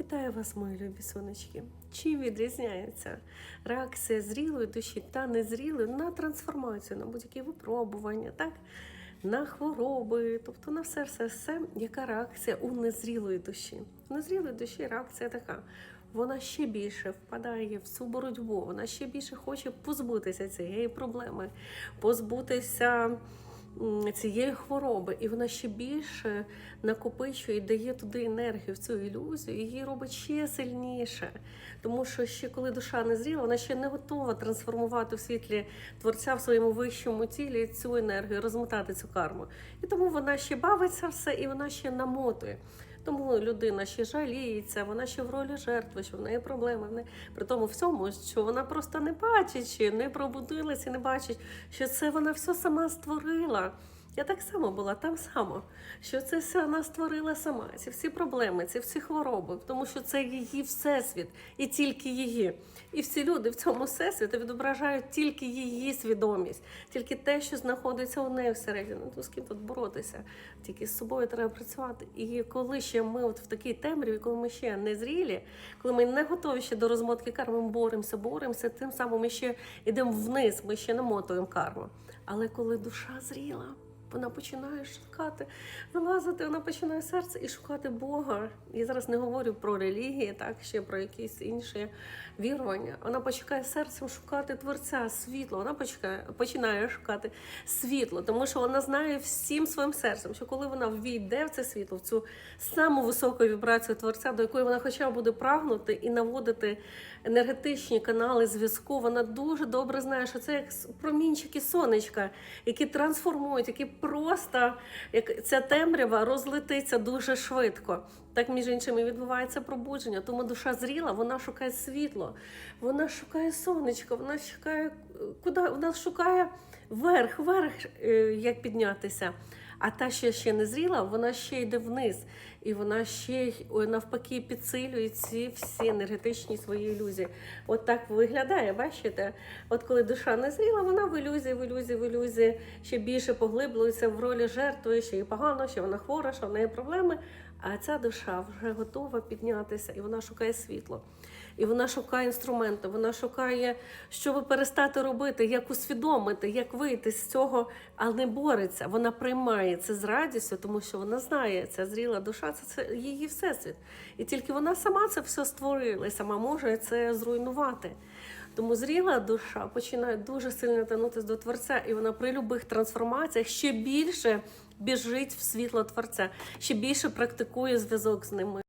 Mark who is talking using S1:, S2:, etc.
S1: Вітаю вас, мої любі сонечки. Чим відрізняється реакція зрілої душі та незрілої на трансформацію, на будь-які випробування, так? на хвороби, тобто на все, все, все, яка реакція у незрілої душі. У незрілої душі реакція така. Вона ще більше впадає в цю боротьбу, вона ще більше хоче позбутися цієї проблеми, позбутися цієї хвороби, і вона ще більше накопичує і дає туди енергію в цю ілюзію, і її робить ще сильніше. Тому що ще коли душа не зріла, вона ще не готова трансформувати в світлі творця в своєму вищому тілі цю енергію, розмотати цю карму. І тому вона ще бавиться все, і вона ще намотує. Тому людина ще жаліється, вона ще в ролі жертви, що в неї проблеми. В неї... При тому всьому, що вона просто не бачить, чи не пробудилася, і не бачить, що це вона все сама створила. Я так само була там само, що це все вона створила сама. Ці всі проблеми, ці всі хвороби, тому що це її всесвіт і тільки її. І всі люди в цьому всесвіті відображають тільки її свідомість, тільки те, що знаходиться у неї всередині. Ну, з ким тут боротися? Тільки з собою треба працювати. І коли ще ми от в такій темряві, коли ми ще не зрілі, коли ми не готові ще до розмотки карми, ми боремося, боремося, тим самим ми ще йдемо вниз, ми ще намотуємо карму. Але коли душа зріла, вона починає шукати, вилазити, вона починає серце і шукати Бога. Я зараз не говорю про релігії, так ще про якісь інші вірування. Вона починає серцем шукати творця, світло. Вона починає, починає шукати світло, тому що вона знає всім своїм серцем, що коли вона ввійде в це світло, в цю саму високу вібрацію творця, до якої вона хоча б буде прагнути і наводити енергетичні канали зв'язку, вона дуже добре знає, що це як промінчики сонечка, які трансформують, які просто як ця темрява розлетиться дуже швидко. Так, між іншими, відбувається пробудження. Тому душа зріла, вона шукає світло, вона шукає сонечко, вона шукає куди вона шукає верх, верх, е, як піднятися. А та, що ще не зріла, вона ще йде вниз, і вона ще навпаки підсилює ці всі енергетичні свої ілюзії. От так виглядає, бачите? От коли душа не зріла, вона в ілюзії, в ілюзії, в ілюзії ще більше поглиблюється в ролі жертви, що їй погано, що вона хвора, що в неї проблеми. А ця душа вже готова піднятися, і вона шукає світло. І вона шукає інструменти, вона шукає, що би перестати робити, як усвідомити, як вийти з цього, але не бореться. Вона приймає це з радістю, тому що вона знає, ця зріла душа це, її всесвіт. І тільки вона сама це все створила і сама може це зруйнувати. Тому зріла душа починає дуже сильно тянутися до творця, і вона при любих трансформаціях ще більше біжить в світло творця, ще більше практикує зв'язок з ними.